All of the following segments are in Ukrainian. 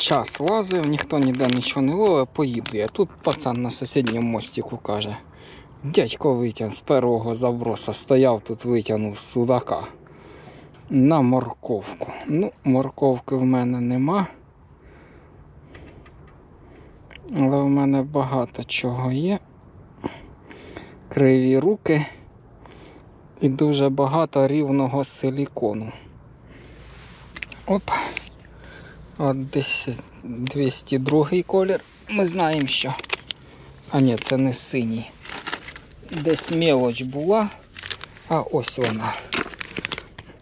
час лазив, ніхто ніде нічого не ловив, поїду я. Тут пацан на сусідньому мостику каже. Дядько витяг з першого заброса, стояв тут, витягнув судака на морковку. Ну, морковки в мене нема. Але в мене багато чого є. Криві руки і дуже багато рівного силікону. Оп. От десь 202 колір. Ми знаємо, що. А ні, це не синій. Десь мелоч була, а ось вона.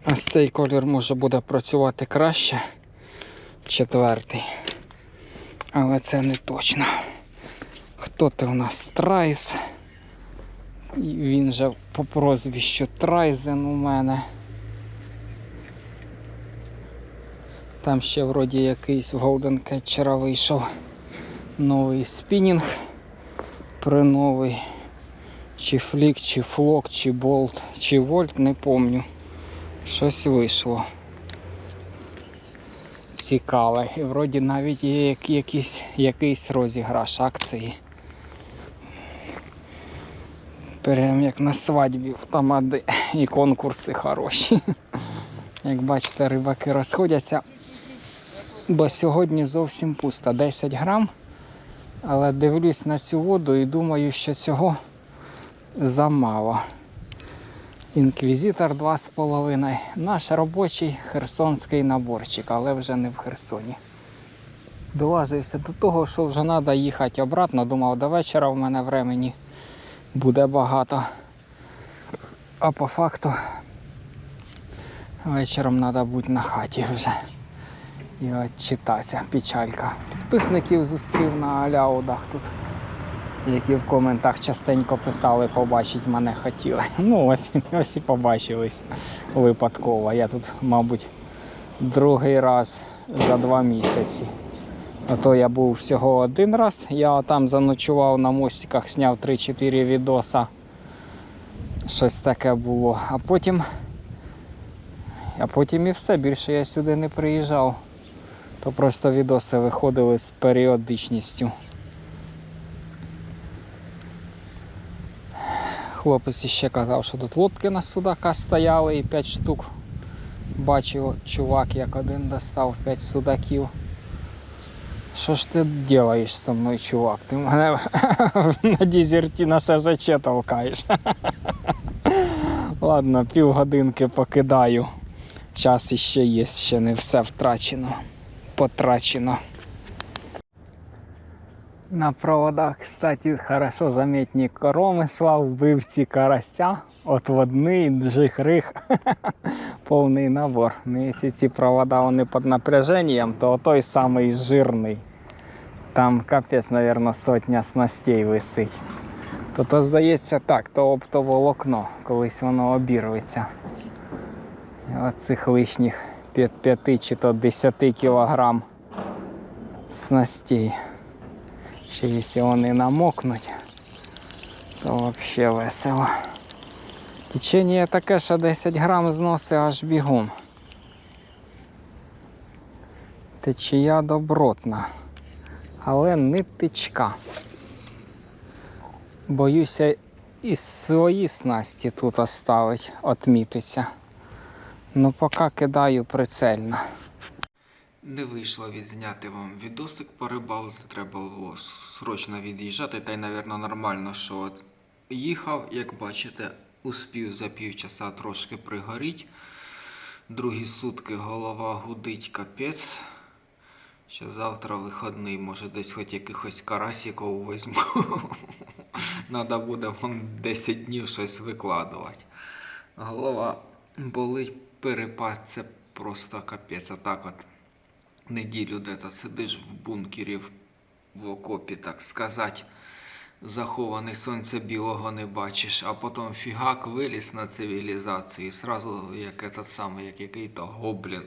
Ось цей колір може буде працювати краще. Четвертий. Але це не точно. Хто ти у нас Трайс? Він же по прозвищу Трайзен у мене. Там ще вроді якийсь Golden Catcher вийшов новий спінінг. При новий. Чи флік, чи флок, чи болт, чи вольт, не помню. Щось вийшло. Цікаве. І вроді навіть є якийсь, якийсь розіграш акції. Прям як на свадьбі в тамади і конкурси хороші. Як бачите, рибаки розходяться. Бо сьогодні зовсім пусто. 10 грам. Але дивлюсь на цю воду і думаю, що цього замало. Інквізитор 2,5. Наш робочий херсонський наборчик, але вже не в Херсоні. Долазився до того, що вже треба їхати обратно. Думав, до вечора в мене времени буде багато. А по факту вечором треба бути на хаті вже. І от читатися, печалька. Підписників зустрів на аляудах тут, які в коментах частенько писали, побачить мене хотіли. Ну ось, ось і побачились випадково. Я тут, мабуть, другий раз за два місяці. Ото я був всього один раз. Я там заночував на мостиках, зняв 3-4 відоса. Щось таке було. А потім. А потім і все. Більше я сюди не приїжджав. То просто відоси виходили з періодичністю. Хлопець ще казав, що тут лодки на судака стояли і 5 штук. Бачив чувак, як один достав 5 судаків. Що ж ти робиш зі мною, чувак? Ти мене на дезерті на СЗЧ толкаєш. Ладно, півгодинки покидаю. Час іще є, ще не все втрачено, потрачено. На проводах, кстати, хорошо заметні коромисла, вбивці карася, отводний, джих-рих, повний набор. Ну, якщо ці провода вони під напряженням, то той самий жирний. Там капець, мабуть, сотня снастей висить. То то здається так, то оптоволокно, колись воно обірветься. Оцих лишніх 5 чи то 10 кілограм снастей. Ще якщо вони намокнуть, то взагалі весело. Течення таке, що 10 грам зносить аж бігом. Течія добротна, але нитичка. Боюся і свої снасті тут оставить, отмітиться. Ну поки кидаю прицельно. Не вийшло відзняти вам відосик по рибалці, треба було срочно від'їжджати, та й, мабуть, нормально, що от їхав, як бачите, успів за півчаса трошки пригоріть. Другі сутки голова гудить капець. Що завтра виходний, може десь хоч якихось карасиків візьму. Треба буде вам 10 днів щось викладувати. Голова болить, перепад, це просто капець. А так от неділю де-то сидиш в бункері в окопі, так сказати. Захований сонця білого не бачиш, а потім фігак виліз на цивілізацію і сразу як этот самий, як який-то гоблін.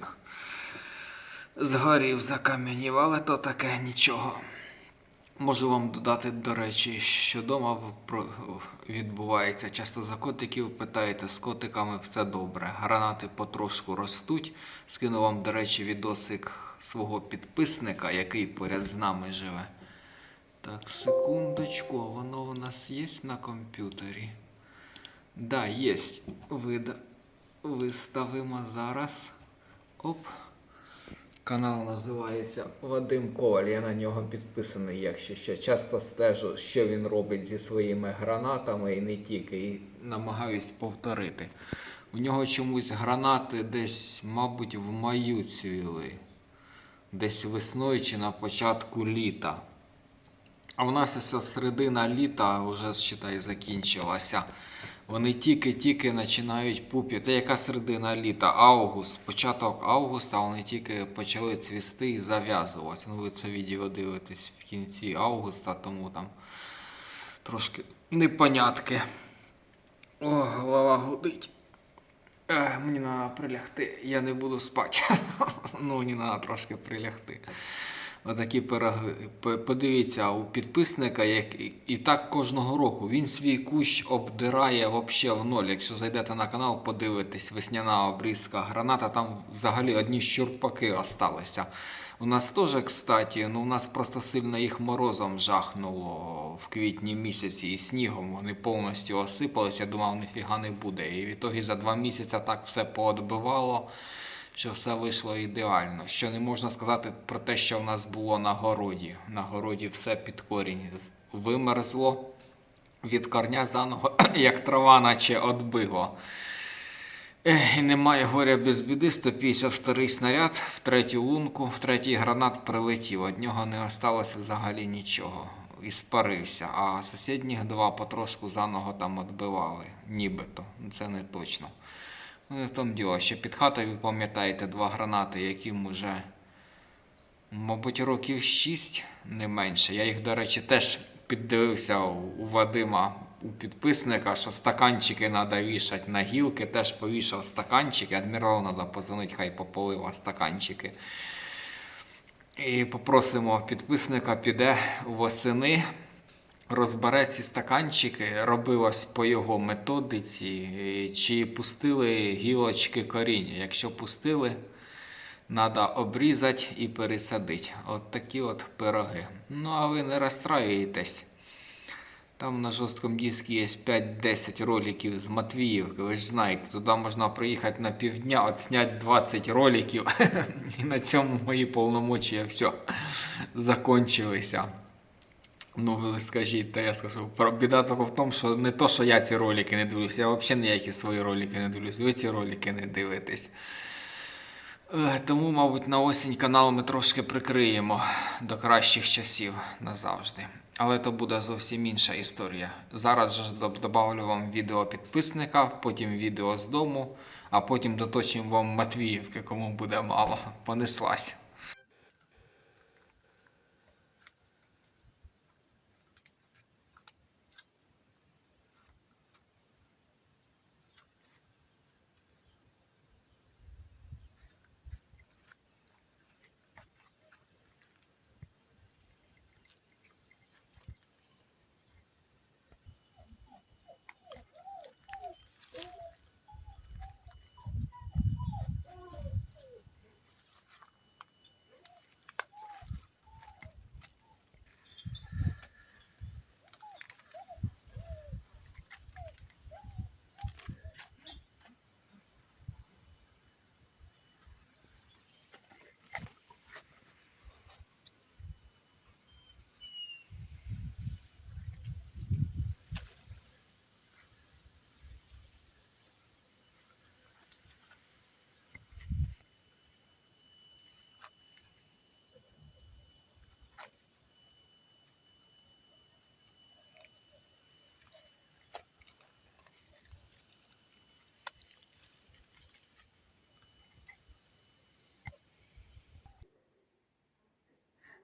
Згорів, закам'янів, але то таке нічого. Можу вам додати, до речі, що вдома відбувається. Часто за котиків питаєте, з котиками все добре. Гранати потрошку ростуть. Скину вам, до речі, відосик свого підписника, який поряд з нами живе. Так, секундочку, воно у нас є на комп'ютері. Да, є. Вид... Виставимо зараз. Оп. Канал називається Вадим Коваль. Я на нього підписаний, якщо що. Часто стежу, що він робить зі своїми гранатами і не тільки. І намагаюсь повторити. У нього чомусь гранати десь, мабуть, в маю цвіли. Десь весною чи на початку літа. А в нас ось середина літа вже, считай, закінчилася. Вони тільки-тільки починають пуп'яти. Яка середина літа? Август. Початок августа вони тільки почали цвісти і зав'язуватися. Ну, ви це відео дивитесь в кінці августа, тому там трошки непонятки. О, голова гудить. Е, мені треба прилягти. Я не буду спати. ну, мені треба трошки прилягти. Отакі пироги. Подивіться у підписника, як і- так кожного року. Він свій кущ обдирає вообще в ноль. Якщо зайдете на канал, подивитесь, весняна обрізка граната, там взагалі одні щурпаки осталися. У нас теж, кстати, ну у нас просто сильно їх морозом жахнуло в квітні місяці і снігом. Вони повністю осипались. Я думав, ніфіга не буде. І в ітогі за два місяці так все поотбивало що все вийшло ідеально. Що не можна сказати про те, що в нас було на городі. На городі все під корінь вимерзло від корня заново, як трава, наче отбило. І немає горя без біди, 150 старий снаряд в третю лунку, в третій гранат прилетів. Од нього не осталося взагалі нічого. І спарився. А сусідніх два потрошку заново там відбивали. Нібито. Це не точно. Ну, тому діло, що під хатою пам'ятаєте два гранати, яким уже, мабуть, років 6, не менше. Я їх, до речі, теж піддивився у у Вадима, у підписника, що стаканчики треба вішати на гілки, теж повішав стаканчики. Адміралу треба позвонити, хай пополива стаканчики. І попросимо підписника, піде восени розбере ці стаканчики, робилось по його методиці, чи пустили гілочки коріння. Якщо пустили, треба обрізати і пересадити. От такі от пироги. Ну, а ви не розстраюєтесь. Там на жорсткому диску є 5-10 роликів з Матвіївки, ви ж знаєте, туди можна приїхати на півдня, от зняти 20 роликів, і на цьому мої повномочія все закончилися. Ну, ви скажіть, та я скажу. Про- Біда в тому, що не то, що я ці ролики не дивлюсь, я взагалі ніякі свої ролики не дивлюсь. Ви ці ролики не дивитесь. Е, Тому, мабуть, на осінь канал ми трошки прикриємо до кращих часів назавжди. Але то буде зовсім інша історія. Зараз же добавлю вам відео підписника, потім відео з дому, а потім доточимо вам Матвіївки, кому буде мало. Понеслась.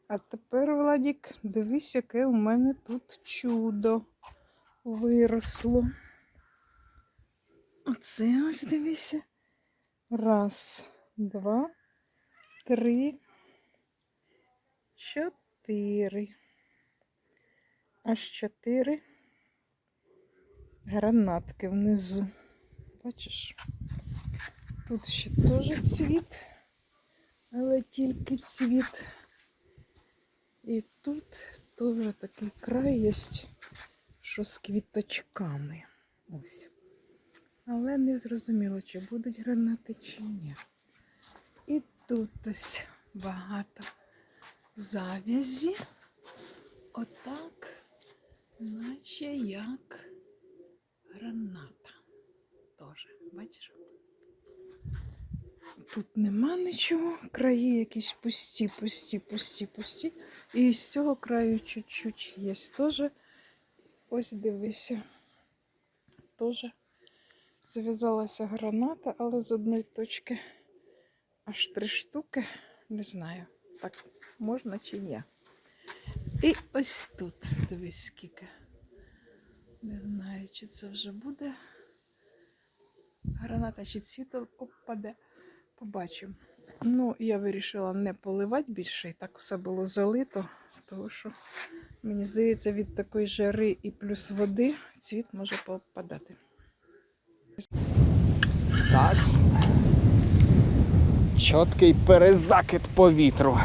А тепер, Владік, дивись, яке у мене тут чудо виросло. Оце ось дивися. Раз, два, три, чотири. аж чотири гранатки внизу. Бачиш? Тут ще теж цвіт, але тільки цвіт. І тут теж такий край є, що з квіточками. Ось. Але не зрозуміло, чи будуть гранати, чи ні. І тут ось багато завязі. Отак, наче як граната. Тоже, бачиш? Тут нема нічого, краї якісь пусті, пусті, пусті, пусті. І з цього краю чуть-чуть є теж. Ось дивися. Теж зав'язалася граната, але з одної точки аж три штуки. Не знаю, так можна чи ні. І ось тут, дивись скільки. Не знаю, чи це вже буде граната, чи цвіто опаде. Побачимо. Ну, я вирішила не поливати більше, і так все було залито, тому що, мені здається, від такої жари і плюс води цвіт може попадати. Так. Чіткий перезакид повітру.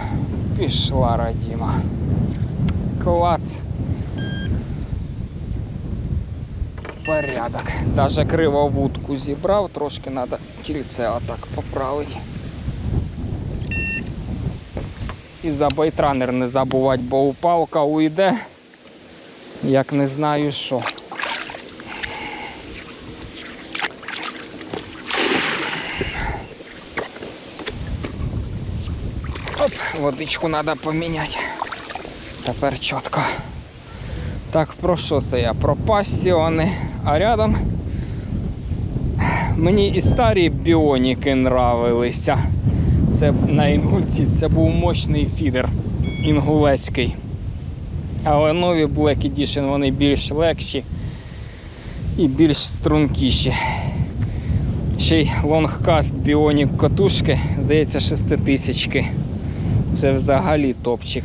Пішла Радіма. Клац. Порядок. Даже криво вудку зібрав, трошки треба кільце отак поправити. І за байтранер не забувати, бо упалка уйде, як не знаю що. Оп, водичку треба поміняти. Тепер чітко. Так, про що це я? Про пасіони. А рядом мені і старі біоніки нравилися. Це на інгульці це був мощний фідер інгулецький. Але нові Black Edition вони більш легші і більш стрункіші. Ще й лонгкаст біонік катушки, здається, 6000. Це взагалі топчик.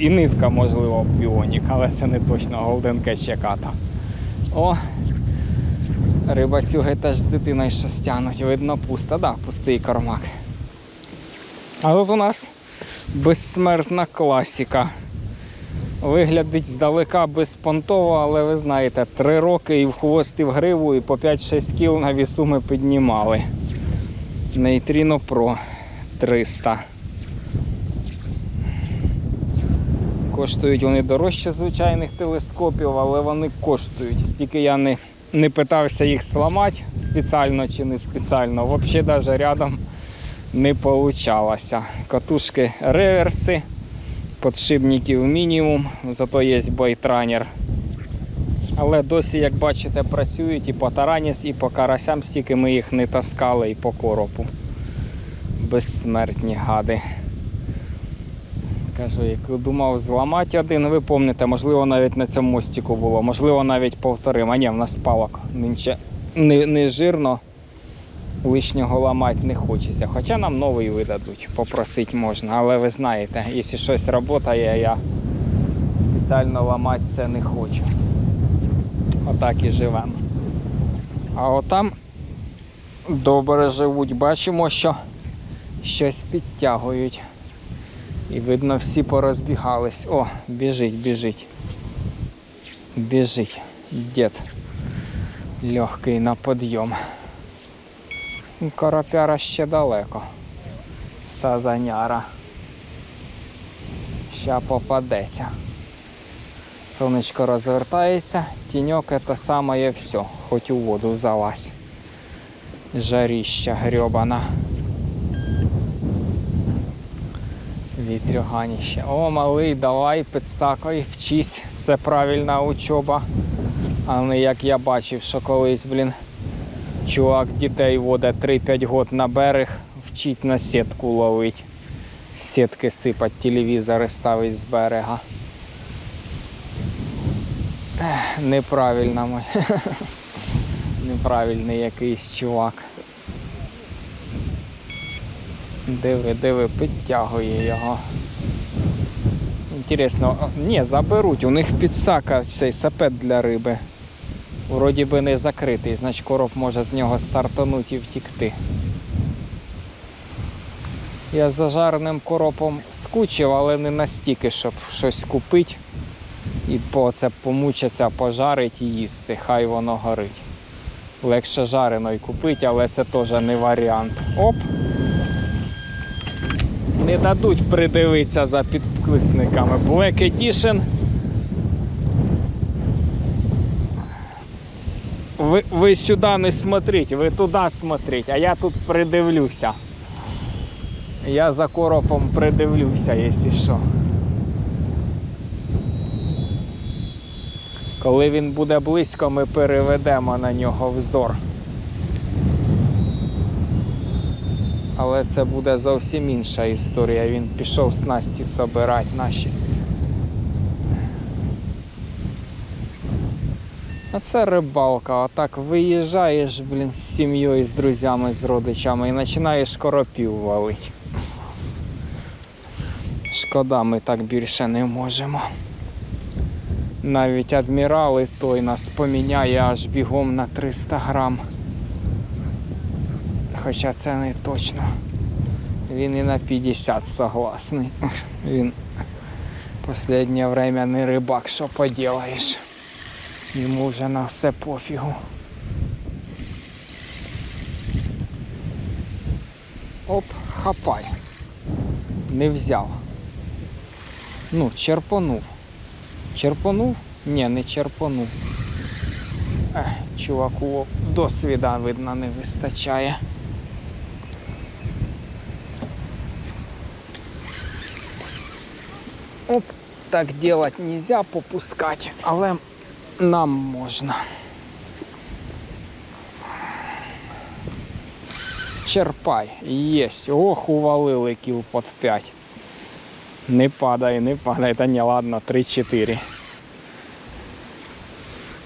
І нитка, можливо, біонік, але це не точно Golden Catch яката. О! Рибацюги теж з дитиною щось тянуть. Видно, пусто, да, пустий кормак. А тут у нас безсмертна класіка. Виглядить здалека безпонтово, але ви знаєте, три роки і в хвост, і в гриву, і по 5-6 кіл на вісу ми піднімали. Нейтріно Pro 300. Коштують вони дорожче звичайних телескопів, але вони коштують. Тільки я не, не питався їх зламати спеціально чи не спеціально. Взагалі навіть рядом не вийшло. Катушки реверси, подшипників мінімум, зато є байтранер. Але досі, як бачите, працюють і по тараніс, і по карасям, стільки ми їх не таскали, і по коропу. Безсмертні гади. Кажу, як думав зламати один, ви пам'ятаєте, можливо, навіть на цьому мостику було, можливо, навіть повторим. А ні, в нас палок нинче не, не жирно, лишнього ламати не хочеться. Хоча нам новий видадуть, попросити можна. Але ви знаєте, якщо щось працює, я спеціально ламати це не хочу. Отак і живемо. А отам добре живуть. Бачимо, що щось підтягують. І видно, всі порозбігались. О, біжить, біжить. Біжить. Дід. Легкий на підйом. Коропяра ще далеко. Сазаняра. Ща попадеться. Сонечко розвертається, тіньок це саме все, хоч у воду залазь. Жаріща грьобана. Вітрюганіще. О, малий, давай, підсакай, вчись. Це правильна учоба. А не як я бачив, що колись, блін, чувак дітей водить 3-5 год на берег, вчить на сітку ловить. Сітки сипать, телевізори ставить з берега. Неправильно. Неправильний якийсь чувак. Диви, диви, підтягує його. Інтересно, ні, заберуть. У них підсака цей сапет для риби. Вроді би не закритий, значить короб може з нього стартанути і втікти. Я за жареним коропом скучив, але не настільки, щоб щось купити і по це помучиться, пожарить і їсти. Хай воно горить. Легше жареної купити, але це теж не варіант. Оп! Не дадуть придивитися за підклисниками. Black Edition. Ви, ви сюди не смотрите, ви туди смотрите, а я тут придивлюся. Я за коропом придивлюся, якщо що. Коли він буде близько, ми переведемо на нього взор. Але це буде зовсім інша історія. Він пішов снасті собирати наші. А це рибалка. Отак виїжджаєш, блін, з сім'єю, з друзями, з родичами і починаєш коропів валити. Шкода, ми так більше не можемо. Навіть адмірал і той нас поміняє аж бігом на 300 грам. Хоча це не точно. Він і на 50 согласний. Він останнє время не рибак, що поділаєш. Йому вже на все пофігу. Оп, хапай. Не взяв. Ну, черпонув. Черпонув? Ні, не черпонув. Ех, чуваку досвіда, видно, не вистачає. Оп, так делать нельзя, попускать, але нам можна. Черпай, єсть. Ох, увалили кіл под 5. Не падай, не падай, та ні, ладно, 3-4.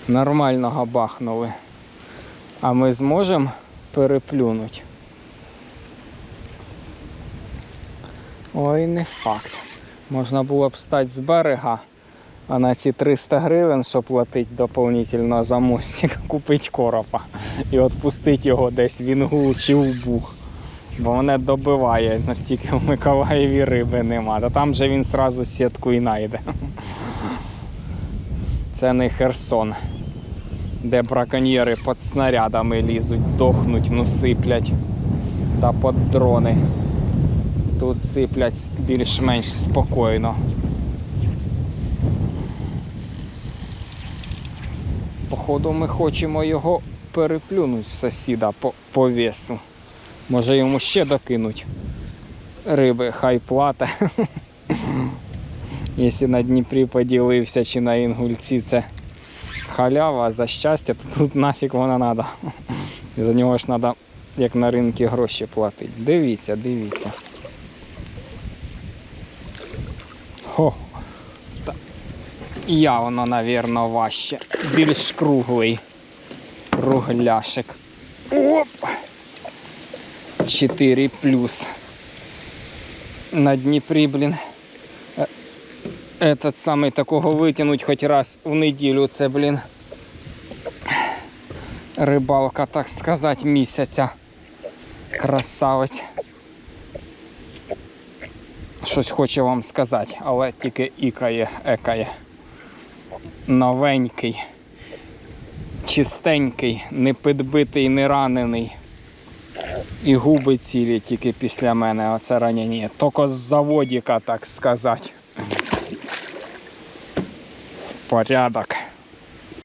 Нормального бахнули. А ми зможемо переплюнути. Ой, не факт. Можна було б стати з берега, а на ці 300 гривень, щоб платити дополнительно за мостик, купити коропа і відпустити його десь в інгул чи в бух. Бо мене добиває, настільки в Миколаєві риби нема. Та там же він сразу сітку і найде. Це не Херсон, де браконьєри під снарядами лізуть, дохнуть, ну сиплять та під дрони. Тут сиплять більш-менш спокійно. Походу ми хочемо його переплюнути сусіда по, по весу. Може йому ще докинуть риби, хай плата. Якщо на Дніпрі поділився чи на Інгульці це халява, а за щастя, то тут нафіг вона треба. За нього ж треба, як на ринку, гроші платити. Дивіться, дивіться. Хо. Та явно, навірно, важче. Більш круглий кругляшик. Оп! 4 плюс. На Дніпрі, блін. е, Этот самий такого витягнуть хоч раз в неділю. Це, блін. Рибалка, так сказати, місяця. Красавець. Щось хоче вам сказати, але тільки ікає, екає. Новенький, чистенький, не підбитий, не ранений. І губи цілі тільки після мене, оце ранення. Тільки з заводіка, так сказати. Порядок.